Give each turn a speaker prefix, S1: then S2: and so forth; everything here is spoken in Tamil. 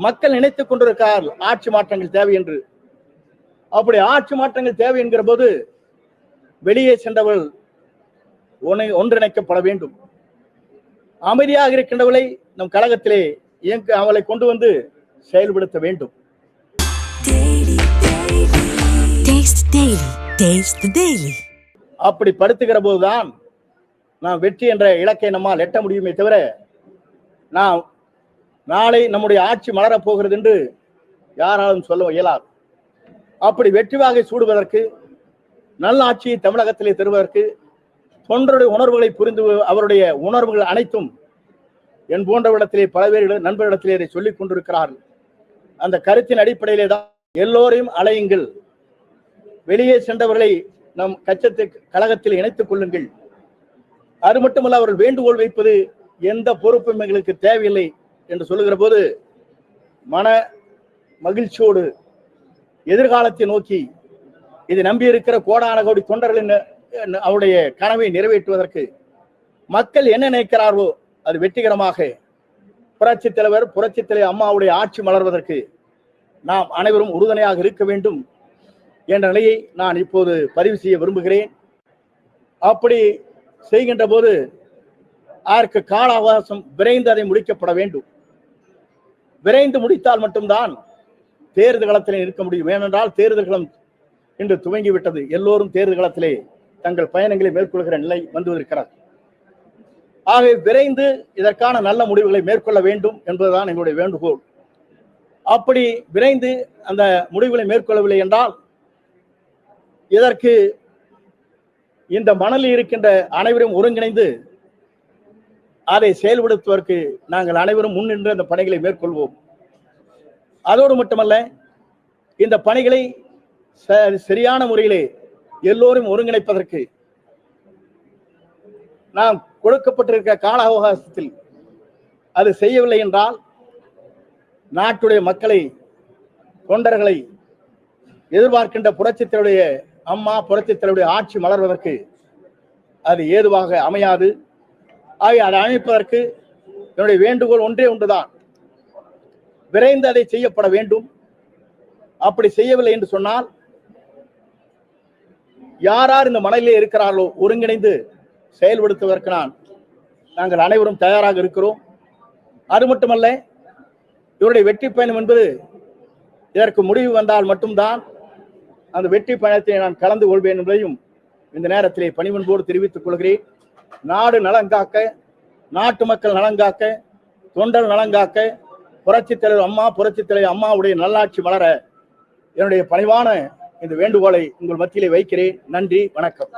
S1: மக்கள் நினைத்துக் கொண்டிருக்கிறார்கள் ஆட்சி மாற்றங்கள் தேவை என்று. அப்படி ஆட்சி மாற்றங்கள் தேவை என்கிற போது வெளியே சென்றவர்கள் ஒனை- ஒன்றிணைக்கப்பட வேண்டும். அமைதியாக இருக்கின்றவளை நம் கழகத்திலே இயங்க அவளை கொண்டு வந்து செயல்படுத்த வேண்டும். அப்படி படுத்துகிற போதுதான் நாம் வெற்றி என்ற இலக்கை நம்மால் எட்ட முடியுமே தவிர நாம் நாளை நம்முடைய ஆட்சி மலரப் போகிறது என்று யாராலும் சொல்ல இயலாது. அப்படி வெற்றி வாகை சூடுவதற்கு நல்ல ஆட்சியை தமிழகத்திலே தருவதற்கு தொண்டருடைய உணர்வுகளை புரிந்து அவருடைய உணர்வுகள் அனைத்தும் என் போன்றவரிடத்திலே பல பேர் நண்பரிடத்திலே இதை சொல்லிக் கொண்டிருக்கிறார்கள். அந்த கருத்தின் அடிப்படையிலே தான் எல்லோரையும் அலையுங்கள். வெளியே சென்றவர்களை நம் கச்சத்தை கழகத்தில் இணைத்துக் கொள்ளுங்கள். அது மட்டுமல்ல அவர்கள் வேண்டுகோள் வைப்பது எந்த பொறுப்பும் எங்களுக்கு தேவையில்லை. என்று சொல்லுகிற போது மன மகிழ்ச்சியோடு எதிர்காலத்தை நோக்கி இது நம்பியிருக்கிற கோடான கோடி தொண்டர்களின் அவருடைய கனவை நிறைவேற்றுவதற்கு மக்கள் என்ன நினைக்கிறார்களோ அது வெற்றிகரமாக புரட்சி தலைவர் புரட்சி தலைவர் அம்மாவுடைய ஆட்சி மலர்வதற்கு நாம் அனைவரும் உறுதுணையாக இருக்க வேண்டும் என்ற நிலையை நான் இப்போது பதிவு செய்ய விரும்புகிறேன். அப்படி செய்கின்ற போது அதற்கு கால அவகாசம் விரைந்து அதை முடிக்கப்பட வேண்டும். விரைந்து முடித்தால் மட்டும்தான் தேர்தல் களத்தில் நிற்க முடியும். ஏனென்றால் தேர்தல் களம் இன்று துவங்கிவிட்டது. எல்லோரும் தேர்தல் களத்திலே தங்கள் பயணங்களை மேற்கொள்கிற நிலை வந்துவதற்கிறது ஆகவே விரைந்து இதற்கான நல்ல முடிவுகளை மேற்கொள்ள வேண்டும் என்பதுதான் எங்களுடைய வேண்டுகோள். அப்படி விரைந்து அந்த முடிவுகளை மேற்கொள்ளவில்லை என்றால் இதற்கு இந்த மணலில் இருக்கின்ற அனைவரும் ஒருங்கிணைந்து அதை செயல்படுத்துவதற்கு நாங்கள் அனைவரும் முன்னின்று அந்த பணிகளை மேற்கொள்வோம். அதோடு மட்டுமல்ல இந்த பணிகளை ச- சரியான முறையிலே எல்லோரும் ஒருங்கிணைப்பதற்கு நாம் கொடுக்கப்பட்டிருக்க கால அவகாசத்தில் அது செய்யவில்லை என்றால் நாட்டுடைய மக்களை தொண்டர்களை எதிர்பார்க்கின்ற புரட்சித்தருடைய அம்மா புரட்சித்தருடைய ஆட்சி மலர்வதற்கு அது ஏதுவாக அமையாது. ஆகிய அதை அமைப்பதற்கு என்னுடைய வேண்டுகோள் ஒன்றே ஒன்றுதான். விரைந்து அதை செய்யப்பட வேண்டும். அப்படி செய்யவில்லை என்று சொன்னால் யார் யார் இந்த மணலிலே இருக்கிறார்களோ ஒருங்கிணைந்து செயல்படுத்துவதற்கு நான் நாங்கள் அனைவரும் தயாராக இருக்கிறோம். அது மட்டுமல்ல இவருடைய வெற்றி பயணம் என்பது இதற்கு முடிவு வந்தால் மட்டும்தான் அந்த வெற்றி பயணத்தை நான் கலந்து கொள்வேன் என்பதையும் இந்த நேரத்திலே பணிவன்போடு தெரிவித்துக் கொள்கிறேன். நாடு நலங்காக்க நாட்டு மக்கள் நலங்காக்க தொண்டர் நலங்காக்க புரட்சித் தலைவர் அம்மா புரட்சித் தலைவர் அம்மாவுடைய நல்லாட்சி மலர என்னுடைய பணிவான இந்த வேண்டுகோளை உங்கள் மத்தியிலே வைக்கிறேன். நன்றி வணக்கம்.